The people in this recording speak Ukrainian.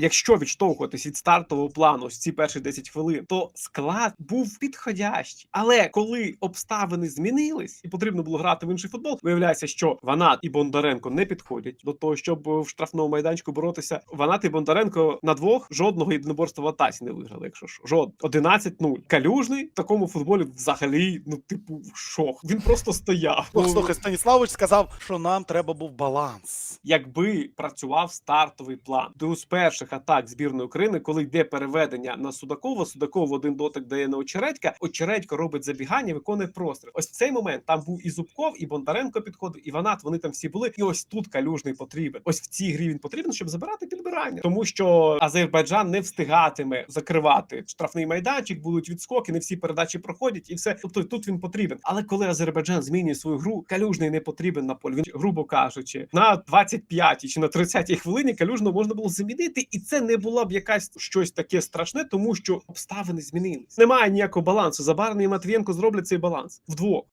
Якщо відштовхуватись від стартового плану ось ці перші 10 хвилин, то склад був підходящий. Але коли обставини змінились і потрібно було грати в інший футбол, виявляється, що Ванат і Бондаренко не підходять до того, щоб в штрафному майданчику боротися. Ванат і Бондаренко на двох жодного єдиноборства в атаці не виграли. Якщо що, жод 11-0. Калюжний в такому футболі взагалі, ну типу, шок. Він просто стояв. Ну, слухай, Станіславович сказав, що нам треба був баланс. Якби працював стартовий план, до з перших атак збірної України, коли йде переведення на Судакова, Судаков один дотик дає на Очередька, Очередько робить забігання, виконує простріл. Ось в цей момент там був і Зубков, і Бондаренко підходив, і Ванат. Вони там всі були. І ось тут калюжний потрібен. Ось в цій грі він потрібен, щоб забирати підбирання, тому що Азербайджан не встигатиме закривати штрафний майданчик, будуть відскоки, не всі передачі проходять, і все. Тобто тут він потрібен. Але коли Азербайджан змінює свою гру, калюжний не потрібен на полі. Він, грубо кажучи, на 25-й чи на 30-й хвилині калюжного можна було замінити, і це не була б якась щось таке страшне, тому що обставини змінились. Немає ніякого балансу. Забарний і Матвієнко зроблять цей баланс вдвох.